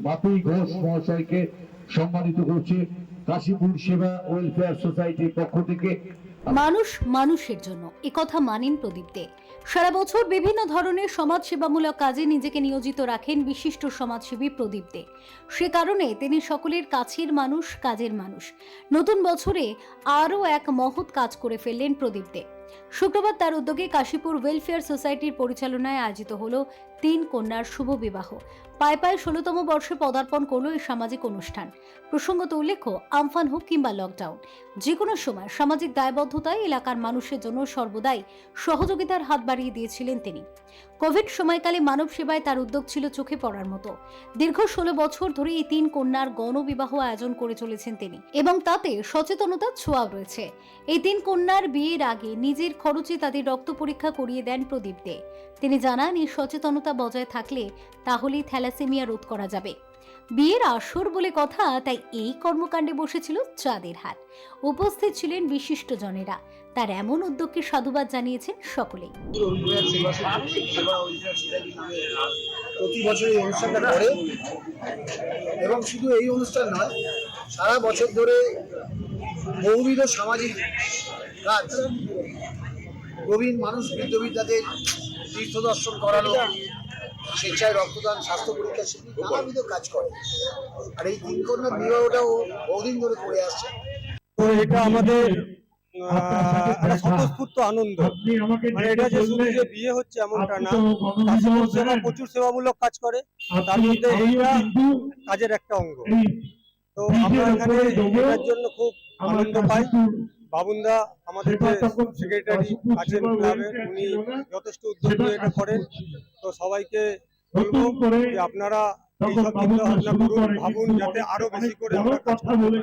বাপুই ঘোষ মহাশয়কে সম্মানিত করছে কাশীপুর সেবা ওয়েলফেয়ার সোসাইটির পক্ষ থেকে। মানুষ মানুষের জন্য একথা মানেন প্রদীপ দে সারা বছর বিভিন্ন ধরনের সমাজ সেবামূলক কাজে নিজেকে নিয়োজিত রাখেন বিশিষ্ট সমাজসেবী প্রদীপ দে সে কারণে তিনি সকলের কাছের মানুষ, কাজের মানুষ। নতুন বছরে আরও এক মহৎ কাজ করে ফেললেন প্রদীপ দে শুক্রবার তার উদ্যোগে কাশীপুর ওয়েলফেয়ার সোসাইটির পরিচালনায় আয়োজিত হল তিন কন্যার শুভ বিবাহ। পায়ে পায়ে ষোলোতম বর্ষে পদার্পণ করল এই সামাজিক অনুষ্ঠান। প্রসঙ্গত উল্লেখ্য, আমফান হোক কিংবা লকডাউন যে কোনো সময় সামাজিক দায়বদ্ধতায় এলাকার মানুষের জন্য সর্বদাই সহযোগিতার হাত বাড়িয়ে দিয়েছিলেন তিনি। কোভিড সময়কালে মানব সেবায় তার উদ্যোগ ছিল চোখে পড়ার মতো। দীর্ঘ ষোলো বছর ধরে এই তিন কন্যার গণবিবাহ আয়োজন করে চলেছেন তিনি এবং তাতে সচেতনতার ছোঁয়াও রয়েছে। এই তিন কন্যার বিয়ের আগে নিজের খরচে তাদের রক্ত পরীক্ষা করিয়ে দেন প্রদীপ দে। তিনি জানান, এই সচেতনতা বজায় থাকলে তাহলেই থ্যালাসেমিয়া রোধ করা যাবে। বিয়ের আসর বলে কথা, তাই এই কর্মকাণ্ডে বসেছিল চাঁদের হাট। উপস্থিত ছিলেন বিশিষ্ট জনেরা তার এমন উদ্যোগকে সাধুবাদ জানিয়েছেন সকলেই। প্রতি বছর এই অনুষ্ঠানটা করে। এবং শুধু এই অনুষ্ঠান নয়, সারা বছর ধরে বহুবিধ সামাজিক কাজ। প্রবীণ মানুষ বৃদ্ধবিদ্যাদের তীর্থ দর্শন করানো স্বেচ্ছায় রক্তদান স্বাস্থ্য পরীক্ষা নানাবিধ কাজ করে। আর এই তিন কন্যার বিবাহটাও বহুদিন ধরে করে আসছে। তো এটা আমাদের আহ, একটা স্বতঃস্ফূর্ত আনন্দ। মানে এটা যে শুধু যে বিয়ে হচ্ছে এমনটা না সেবা প্রচুর সেবামূলক কাজ করে। তার মধ্যে এইটা কাজের একটা অঙ্গ। তো আমরা এখানে এটার জন্য খুব আনন্দ পাই। বাবুনদা আমাদের যে সেক্রেটারি আছেন ক্লাবে উনি যথেষ্ট উদ্যোগ নিয়ে এটা করেন। তো সবাইকে বলব যে আপনারা এইসব চিন্তা ভাবনা করুন ভাবুন যাতে আরও বেশি করে আমরা কাজ করতে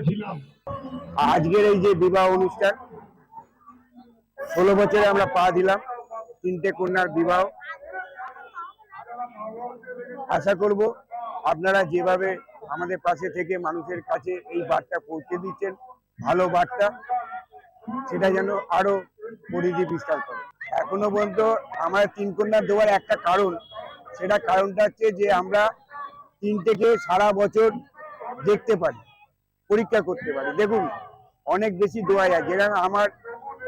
আজকের এই যে বিবাহ অনুষ্ঠান ষোলো বছরে আমরা পা দিলাম তিনটে কন্যার বিবাহ। আশা করব আপনারা যেভাবে আমাদের পাশে থেকে মানুষের কাছে এই বার্তা পৌঁছে দিচ্ছেন ভালো বার্তা। সেটা যেন আরও পরিধি বিস্তার করে। এখনও পর্যন্ত আমার তিন কন্যা দেওয়ার একটা কারণ, সেটা কারণটা হচ্ছে যে আমরা তিনটেকে সারা বছর দেখতে পারি, পরীক্ষা করতে পারি। দেখুন, অনেক বেশি দোয়া যায়। যেরকম আমার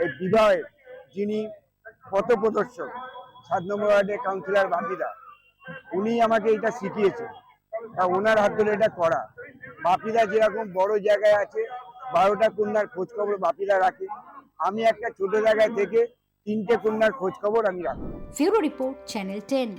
এই বিবাহের যিনি পথ প্রদর্শক সাত নম্বর ওয়ার্ডের কাউন্সিলর বাপিদা উনি আমাকে এটা শিখিয়েছেন। ওনার হাত ধরে এটা করা। বাপিদা যেরকম বড় জায়গায় আছে বারোটা কন্যার খোঁজখবর বাপিরা রাখে। আমি একটা ছোট জায়গায় থেকে তিনটে কন্যার খোঁজখবর আমি রাখি। Report channel ten